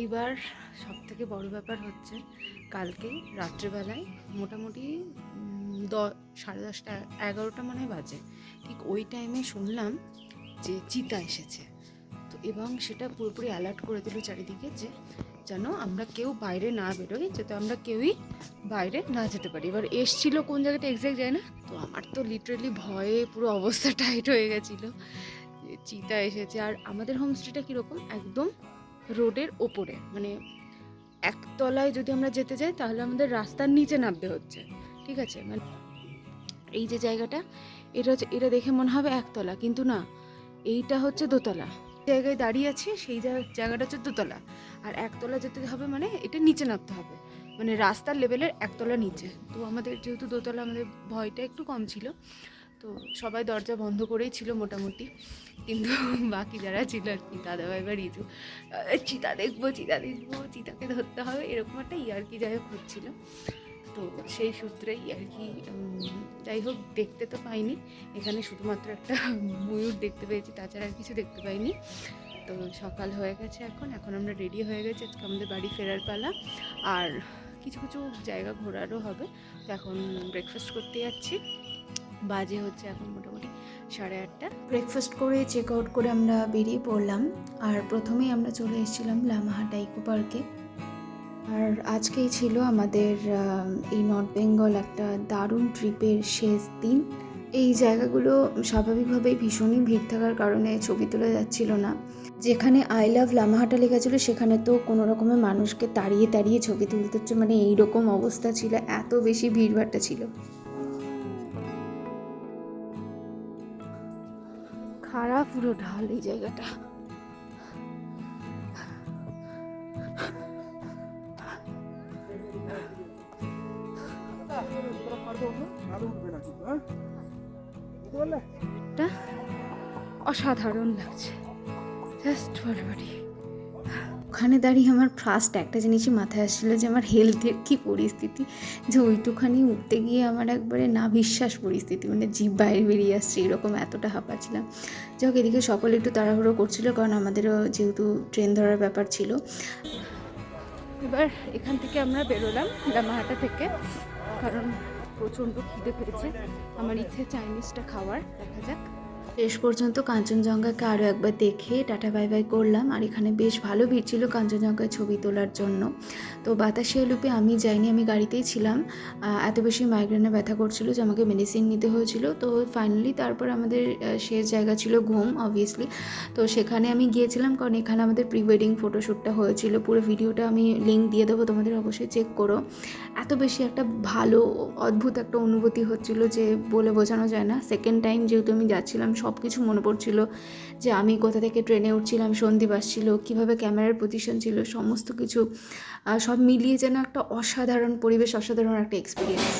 এইবার সব থেকে বড় ব্যাপার হচ্ছে কালকে রাত্রেবেলায় মোটামুটি দ, সাড়ে দশটা, এগারোটা মনে বাজে। ঠিক ওই টাইমে শুনলাম যে চিতা এসেছে। তো এবং সেটা পুরোপুরি অ্যালার্ট করে দিল চারিদিকে যে যেন আমরা কেউ বাইরে না বেরোই, যাতে আমরা কেউই বাইরে না যেতে পারি। এবার এসছিল কোন জায়গাটা এক্সাক্ট যায় না, তো আমার তো লিটারেলি ভয়ে পুরো অবস্থা টাইট হয়ে গেছিল চিতা এসেছে। আর আমাদের হোমস্টেটা কীরকম? একদম রোডের ওপরে। মানে একতলায় যদি আমরা যেতে যাই, তাহলে আমাদের রাস্তার নিচে নামতে হচ্ছে। ঠিক আছে? মানে এই যে জায়গাটা, এটা হচ্ছে, এটা দেখে মনে হবে একতলা। কিন্তু না, এইটা হচ্ছে দোতলা। জায়গায় দাঁড়িয়ে আছে, সেই জায়গা- জায়গাটা হচ্ছে দোতলা। আর একতলা যেতে হবে মানে এটা নিচে নামতে হবে। মানে রাস্তার লেভেলের একতলা নিচে। তো আমাদের যেহেতু দোতলা, আমাদের ভয়টা একটু কম ছিল। তো সবাই দরজা বন্ধ করেই ছিল মোটামুটি। কিন্তু বাকি যারা ছিল আর কি, দাদাভাই বা রিজু চিতা দেখব চিতা দেখব, চিতাকে ধরতে হবে। এরকম একটা ইয়ার্কি যাই হোক হচ্ছিল। তো সেই সূত্রেই আর কি যাই হোক, দেখতে তো পাইনি। এখানে শুধুমাত্র একটা ময়ূর দেখতে পেয়েছি, তাছাড়া আর কিছু দেখতে পাইনি। তো সকাল হয়ে গেছে এখন এখন আমরা রেডি হয়ে গেছি আজকে আমাদের বাড়ি ফেরার পালা। আর কিছু কিছু জায়গা ঘোরারও হবে। তো এখন ব্রেকফাস্ট করতে যাচ্ছি। বাজে হচ্ছে এখন মোটামুটি সাড়ে আটটা। ব্রেকফাস্ট করে চেক আউট করে আমরা বেরিয়ে পড়লাম। আর প্রথমেই আমরা চলে এসেছিলাম লামাহাটা ইকো পার্কে আর আজকেই ছিল আমাদের এই নর্থ বেঙ্গল একটা দারুণ ট্রিপের শেষ দিন। এই জায়গাগুলো স্বাভাবিকভাবেই ভীষণই ভিড় থাকার কারণে ছবি তোলা যাচ্ছিল না। যেখানে আই লাভ লামাহাটা লেখা ছিল, সেখানে তো কোনো রকমের মানুষকে তাড়িয়ে তাড়িয়ে ছবি তুলতে হচ্ছে। মানে এইরকম অবস্থা ছিল, এত বেশি ভিড়ভাট্টা ছিল। খারাপ পুরো ঢাল এই জায়গাটা। অসাধারণ লাগছে। জাস্ট বলবারি ওখানে দাঁড়িয়ে আমার ফার্স্ট একটা জিনিসই মাথায় আসছিল যে আমার হেলথের কী পরিস্থিতি? যে ওইটুখানি উঠতে গিয়ে আমার একবারে না বিশ্বাস পরিস্থিতি মানে জিভ বাইরে বেরিয়ে আসছে, এরকম এতটা হাঁপাচ্ছিলাম যাই হোক, এদিকে সকলে একটু তাড়াহুড়ো করছিল, কারণ আমাদেরও যেহেতু ট্রেন ধরার ব্যাপার ছিল। এবার এখান থেকে আমরা বেরোলাম লামাহাটা থেকে, কারণ প্রচণ্ড খিদে পেয়েছে। আমার ইচ্ছে চাইনিজটা খাওয়ার, দেখা যাক। শেষ পর্যন্ত কাঞ্চনজঙ্ঘাকে আরও একবার দেখে টাটা বাই বাই করলাম। আর এখানে বেশ ভালো ভিড় ছিল কাঞ্চনজঙ্ঘায় ছবি তোলার জন্য। তো বাতাসিয়া লুপে আমি যাইনি আমি গাড়িতেই ছিলাম। এত বেশি মাইগ্রেনে ব্যথা করছিল যে আমাকে মেডিসিন নিতে হয়েছিল। তো ফাইনালি তারপর আমাদের শেষ জায়গা ছিল ঘুম অবভিয়াসলি তো সেখানে আমি গিয়েছিলাম কারণ এখানে আমাদের প্রি ওয়েডিং ফটোশ্যুটটা হয়েছিল। পুরো ভিডিওটা আমি লিঙ্ক দিয়ে দেবো, তোমাদের অবশ্যই চেক করো। এত বেশি একটা ভালো, অদ্ভুত একটা অনুভূতি হচ্ছিল যে বলে বোঝানো যায় না। সেকেন্ড টাইম যেহেতু আমি যাচ্ছিলাম সব কিছু মনে পড়ছিল যে আমি কোথা থেকে ট্রেনে উঠছিলাম সন্ধি বাসছিল কীভাবে ক্যামেরার পজিশন ছিল, সমস্ত কিছু সব মিলিয়ে যেন একটা অসাধারণ পরিবেশ, অসাধারণ একটা এক্সপিরিয়েন্স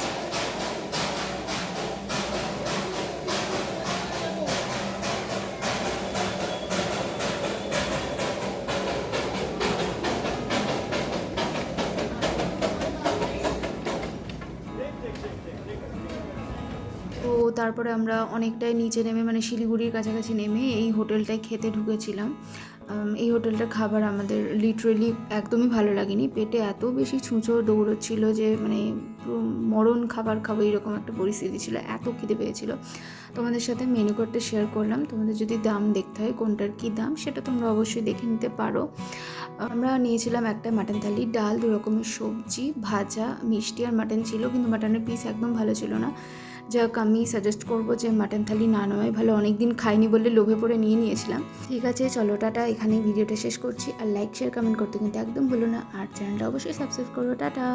তারপরে আমরা অনেকটাই নিচে নেমে মানে শিলিগুড়ির কাছাকাছি নেমে এই হোটেলটায় খেতে ঢুকেছিলাম। এই হোটেলটার খাবার আমাদের লিটারেলি একদমই ভালো লাগেনি। পেটে এত বেশি ছুঁচো দৌড়চ্ছিল যে মানে মরণ খাবার খাব এরকম একটা পরিস্থিতি ছিল, এত খিদে পেয়েছিল। তোমাদের সাথে মেনু কার্ডটা শেয়ার করলাম। তোমাদের যদি দাম দেখতে হয়, কোনটার কী দাম, সেটা তোমরা অবশ্যই দেখে নিতে পারো। আমরা নিয়েছিলাম একটা মাটন থালি, ডাল দু রকমের সবজি, ভাজা, মিষ্টি আর মাটন ছিল, কিন্তু মাটনের পিস একদম ভালো ছিল না। যাক, আমি সাজেস্ট করব যে মাটন থালি না নেওয়াই ভালো। অনেক দিন খাইনি বলে লোভে পড়ে নিয়ে নিয়েছিলাম। ঠিক আছে, চলো, টাটা। এখানে ভিডিওটা শেষ করছি। আর লাইক শেয়ার কমেন্ট করতে কিন্তু একদম ভুলো না। আর চ্যানেলটা অবশ্যই সাবস্ক্রাইব করো। টাটা।